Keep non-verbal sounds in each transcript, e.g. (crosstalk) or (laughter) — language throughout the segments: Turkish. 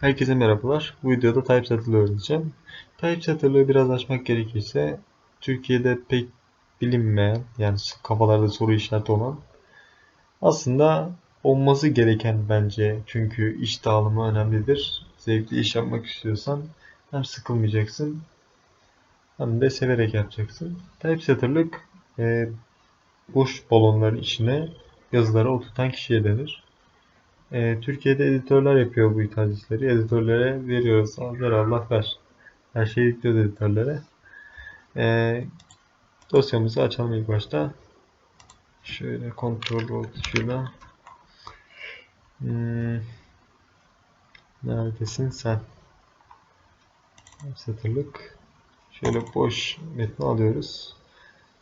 Herkese merhabalar. Bu videoda TypeSetter'ı öğreteceğim. TypeSetter'ı biraz açmak gerekirse Türkiye'de pek bilinmeyen yani kafalarda soru işareti olan aslında olması gereken bence çünkü iş dağılımı önemlidir. Zevkli iş yapmak istiyorsan hem sıkılmayacaksın hem de severek yapacaksın. TypeSetter'lık e, boş balonların içine yazıları oturtan kişiye denir. E, Türkiye'de editörler yapıyor bu tercihleri. Editörlere veriyoruz. Ver Allah ver. Her şeyi yüklüyoruz editörlere. E, dosyamızı açalım ilk başta. Şöyle kontrol tuşuyla. Hmm, neredesin sen? Satırlık. Şöyle boş metni alıyoruz.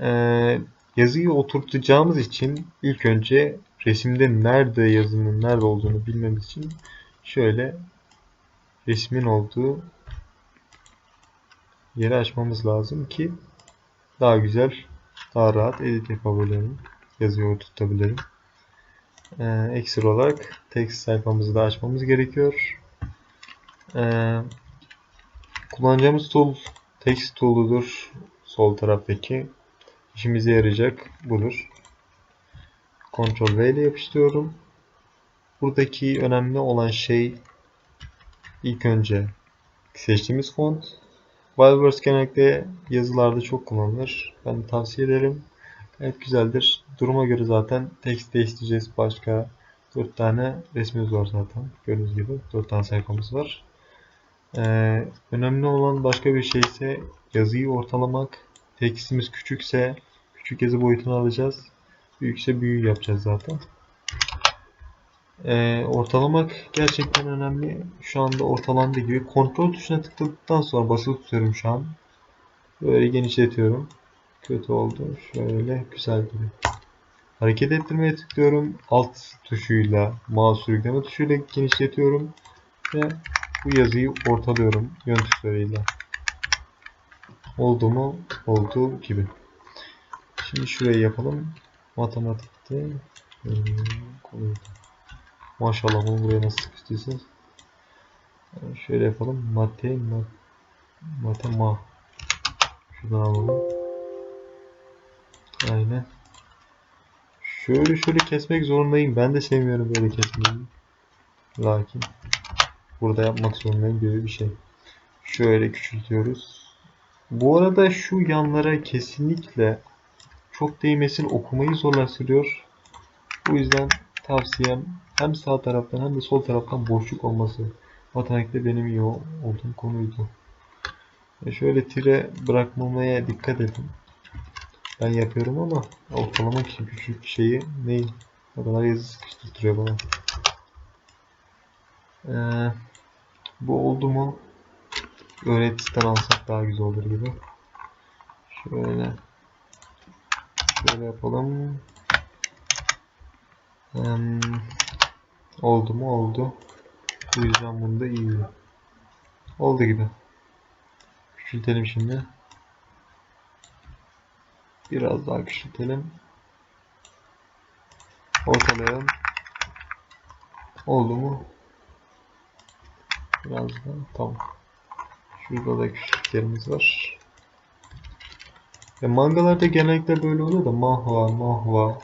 Ee, yazıyı oturtacağımız için ilk önce resimde nerede yazının nerede olduğunu bilmemiz için şöyle resmin olduğu yeri açmamız lazım ki daha güzel, daha rahat edit yapabilirim. Yazıyı oturtabilirim. Ee, ekstra olarak text sayfamızı da açmamız gerekiyor. Ee, kullanacağımız tool text tool'udur. Sol taraftaki işimize yarayacak budur. Ctrl V ile yapıştırıyorum. Buradaki önemli olan şey ilk önce seçtiğimiz font. Wildwords genellikle yazılarda çok kullanılır. Ben tavsiye ederim. Gayet güzeldir. Duruma göre zaten text değiştireceğiz. Başka 4 tane resmimiz var zaten. Gördüğünüz gibi 4 tane sayfamız var. Ee, önemli olan başka bir şey ise yazıyı ortalamak. Tekstimiz küçükse küçük yazı boyutunu alacağız. Büyükse büyüğü yapacağız zaten. Ee, ortalamak gerçekten önemli. Şu anda ortalandığı gibi. Kontrol tuşuna tıkladıktan sonra basılı tutuyorum şu an. Böyle genişletiyorum. Kötü oldu. Şöyle güzel gibi. Hareket ettirmeye tıklıyorum. Alt tuşuyla, mouse sürükleme tuşuyla genişletiyorum. Ve bu yazıyı ortalıyorum yön tuşlarıyla. Oldu mu? Olduğu gibi. Şimdi şurayı yapalım. Matematikte. Maşallah bunu buraya nasıl sıkıştıysanız. Şöyle yapalım. Mate ma, mate ma. Şuradan alalım. Aynen. Şöyle şöyle kesmek zorundayım. Ben de sevmiyorum böyle kesmeyi. Lakin burada yapmak zorundayım gibi bir şey. Şöyle küçültüyoruz. Bu arada şu yanlara kesinlikle çok değmesini okumayı zorlaştırıyor. Bu yüzden tavsiyem hem sağ taraftan hem de sol taraftan boşluk olması. Matematikte benim iyi olduğum konuydu. E şöyle tire bırakmamaya dikkat edin. Ben yapıyorum ama ortalamak için küçük şeyi ne? O kadar yazı sıkıştırtıyor bana. Ee, bu oldu mu öğretisten alsak daha güzel olur gibi. Şöyle şöyle yapalım. Hmm, oldu mu oldu. Bu yüzden bunu da iyi. Oldu gibi. Küçültelim şimdi. Biraz daha küçültelim. Ortalayalım. Oldu mu? Biraz daha. Tamam. Şurada da küçük yerimiz var. Ya mangalarda genellikle böyle oluyor da mahva, mahva.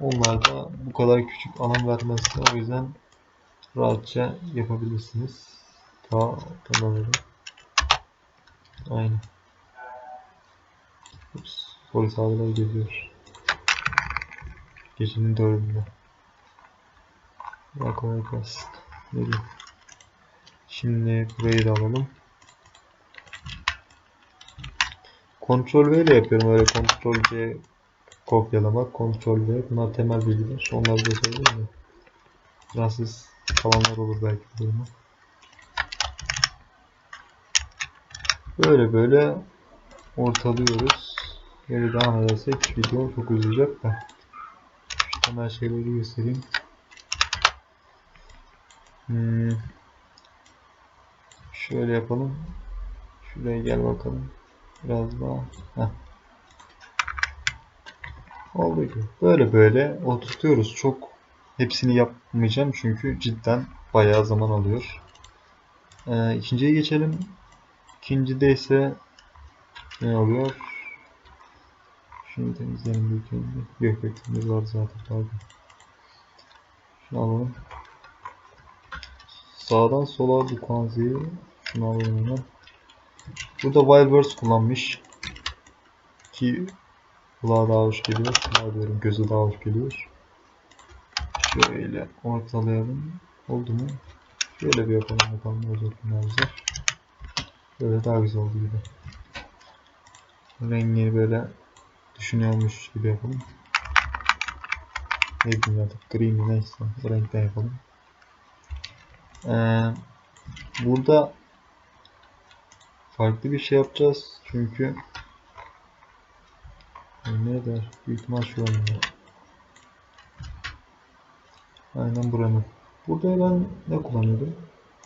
Onlar da bu kadar küçük alan vermezse o yüzden rahatça yapabilirsiniz. Ta tamam Aynen. Ups. Polis abiler geziyor. Gecenin dördünde. Ya kolay gelsin. Şimdi burayı da alalım. Ctrl V ile yapıyorum öyle Ctrl C kopyalamak, Ctrl V bunlar temel bilgiler. Onları da söyleyeyim mi? Rahatsız kalanlar olur belki durumu. Böyle böyle ortalıyoruz. Böyle devam edersek video çok uzayacak da. Şu temel şeyleri göstereyim. Hmm. Şöyle yapalım. Şuraya gel bakalım. Biraz daha. Heh. Oldu gibi. Böyle böyle oturtuyoruz. Çok hepsini yapmayacağım çünkü cidden bayağı zaman alıyor. Ee, ikinciye geçelim. İkincide ise ne oluyor? Şunu temizleyelim büyük önce. Yok yok var zaten pardon. Şunu alalım. Sağdan sola bu kanziyi şunu alalım hemen. Burada Wildwords kullanmış. Ki kulağa daha hoş geliyor. Kulağa diyorum göze daha hoş geliyor. Şöyle ortalayalım. Oldu mu? Şöyle bir yapalım bakalım ne olacak Böyle daha güzel oldu gibi. Rengini böyle düşünüyormuş gibi yapalım. Ne bileyim artık gri mi neyse renkten yapalım. Ee, burada farklı bir şey yapacağız çünkü ne der? Büyük ihtimal şu anda. Aynen buranın. Burada ben ne kullanıyordum?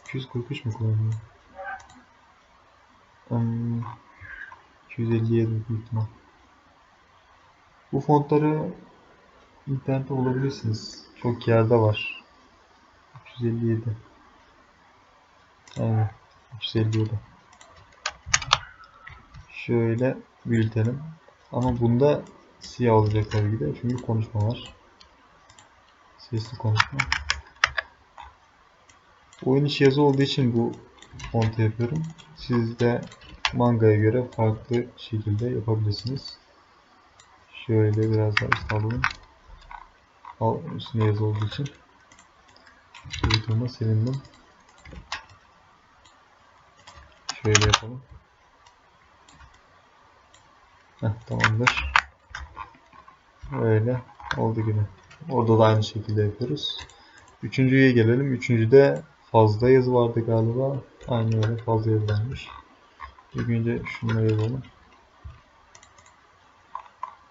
243 mi kullanıyordum? Hmm, 257 büyük ihtimal. Bu fontları internette bulabilirsiniz. Çok yerde var. 357. Aynen. 357. Şöyle büyütelim. Ama bunda siyah olacak tabii ki de. Çünkü konuşma var. Sesli konuşma. Oyun içi yazı olduğu için bu fontu yapıyorum. Siz de mangaya göre farklı şekilde yapabilirsiniz. Şöyle biraz daha alalım. Al, üstüne yazı olduğu için. Duyduğuma sevindim. Şöyle yapalım. Heh, tamamdır. Öyle oldu gibi. Orada da aynı şekilde yapıyoruz. Üçüncüye gelelim. Üçüncüde fazla yazı vardı galiba. Aynı öyle fazla yazı varmış. İlk şunları yazalım.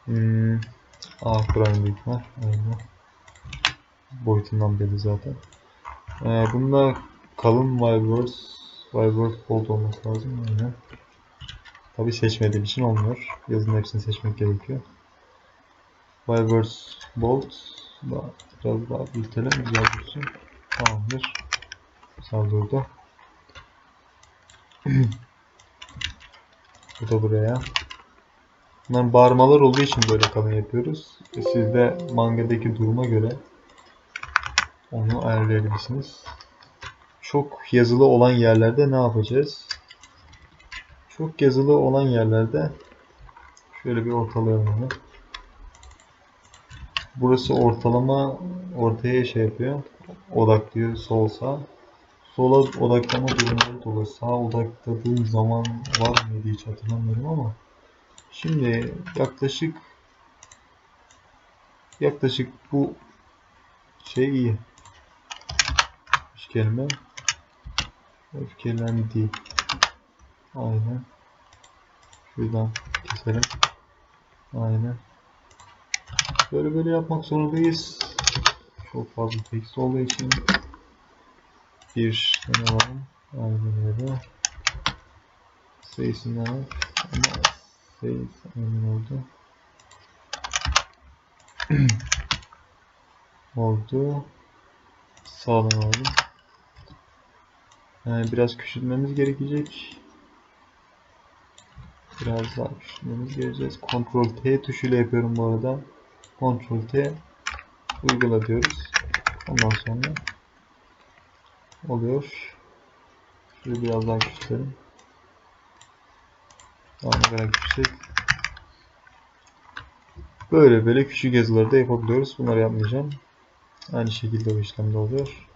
Hmm. A prime büyük ihtimal. Aynen. Boyutundan belli zaten. Ee, bunda kalın Wyverse Wyverse bold olması lazım. Aynen. Tabi seçmediğim için olmuyor. Yazının hepsini seçmek gerekiyor. Wyverse bold daha, biraz daha büyütelim. Güzel dursun. Tamamdır. Güzel durdu. (clears throat) Bu da buraya. Bunların bağırmalar olduğu için böyle kalın yapıyoruz. E siz de mangadaki duruma göre onu ayarlayabilirsiniz. Çok yazılı olan yerlerde ne yapacağız? Çok yazılı olan yerlerde şöyle bir ortalayalım onu. Burası ortalama ortaya şey yapıyor. Odaklıyor sol sağ. Sola odaklama durumları da olur. Sağ odakladığım zaman var mıydı hiç hatırlamıyorum ama Şimdi yaklaşık yaklaşık bu şey iyi. Üç kelime. Öfkelendi. Aynen. Şuradan keselim. Aynen. Böyle böyle yapmak zorundayız. Çok fazla tekst olduğu için bir tane alalım. Aynen öyle. Sayısını al. Ama Sayısı emin (clears throat) oldu. oldu. Sağlam oldu. Yani biraz küçültmemiz gerekecek. Biraz daha küçültmemiz gerekecek. Ctrl T tuşuyla yapıyorum bu arada. Ctrl T uygula diyoruz. Ondan sonra oluyor. Şöyle biraz daha küçültelim. Daha ne kadar yüksek. Böyle böyle küçük yazıları da yapabiliyoruz. Bunları yapmayacağım. Aynı şekilde o işlemde oluyor.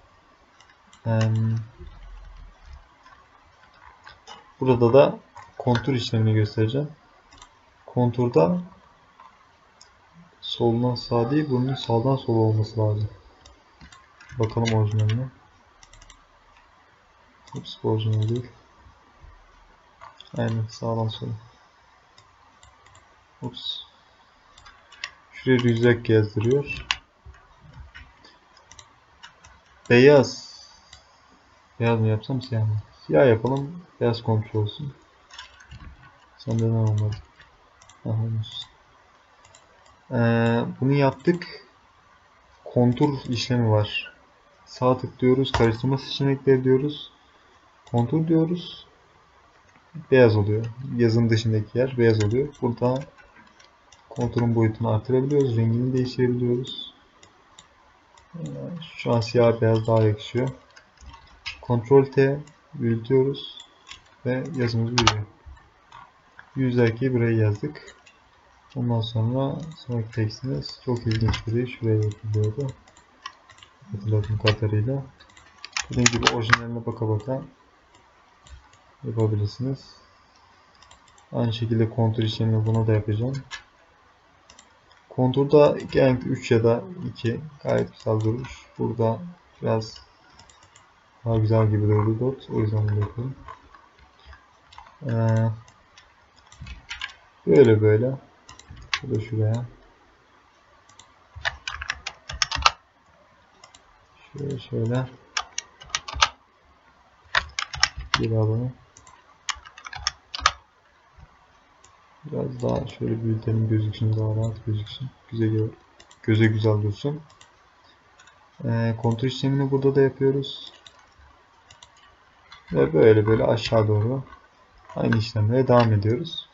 Burada da kontur işlemini göstereceğim. Konturda soldan sağ değil, bunun sağdan sola olması lazım. Bakalım orijinaline. Ups, orijinal değil. Aynen sağdan sola. Ups. Şuraya rüzgar gezdiriyor. Beyaz. Beyaz mı yapsam siyah mı? Siyah yapalım. Beyaz kontrol olsun. Ne olmadı? Aha, olmuş. Ee, bunu yaptık. Kontur işlemi var. Sağ tıklıyoruz. Karıştırma seçenekleri diyoruz. Kontur diyoruz. Beyaz oluyor. Yazın dışındaki yer beyaz oluyor. Burada konturun boyutunu artırabiliyoruz. Rengini değiştirebiliyoruz. Ee, Şu an siyah beyaz daha yakışıyor. Ctrl T büyütüyoruz ve yazımız büyüyor. Yüzdeki buraya yazdık. Ondan sonra sonraki tekstimiz çok ilginç biri şuraya yapılıyordu. Hatırladığım kadarıyla. Dediğim gibi orijinaline baka baka yapabilirsiniz. Aynı şekilde kontur işlemini buna da yapacağım. Konturda genellikle 3 ya da 2 gayet güzel durur. Burada biraz daha güzel gibi durdu dot. O yüzden bunu yapıyorum. Ee, böyle böyle. Bu şuraya. Şöyle şöyle. Bir alalım. Biraz daha şöyle büyütelim gözüksün daha rahat gözüksün. Güzel gö- göze güzel dursun. Ee, kontrol işlemini burada da yapıyoruz. Ve böyle böyle aşağı doğru aynı işlemlere devam ediyoruz.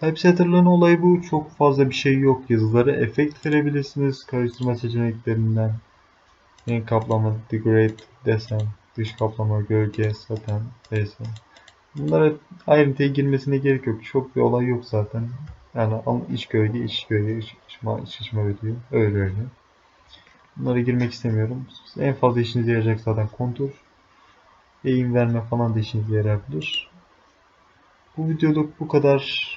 Typesetter'ların olayı bu. Çok fazla bir şey yok. Yazıları efekt verebilirsiniz karıştırma seçeneklerinden. Renk kaplama, degrade, desen, dış kaplama, gölge, saten, neyse. Bunlara ayrıntıya girmesine gerek yok. Çok bir olay yok zaten. Yani iç gölge, iç gölge, iç ışıma, iç ışıma veriyor. Öyle öyle. Bunlara girmek istemiyorum. En fazla işinize yarayacak zaten kontur. Eğim verme falan da işinize yarayabilir. Bu videoluk bu kadar.